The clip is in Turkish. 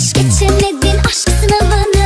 yanlış geçemedin aşk sınavını